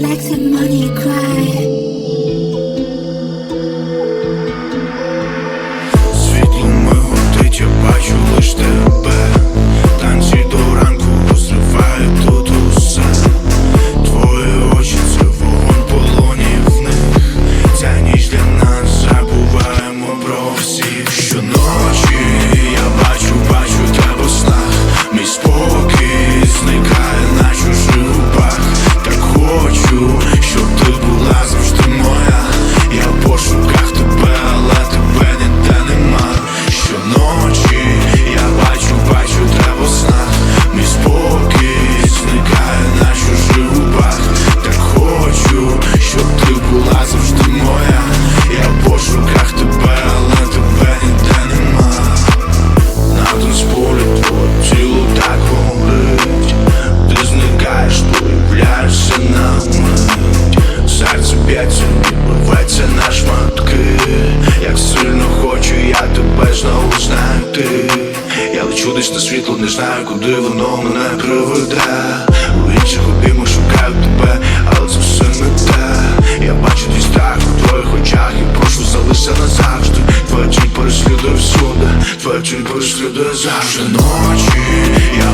Like the money cry. Сонячне світло, не знаю, куди воно мене приведе. У інших обіймах шукаю тебе, але це все не те. Я бачу твій страх у твоїх очах і прошу залишся назавжди. Твоя тінь переслідує всюди, твоя тінь переслідує завжди. Ночі, я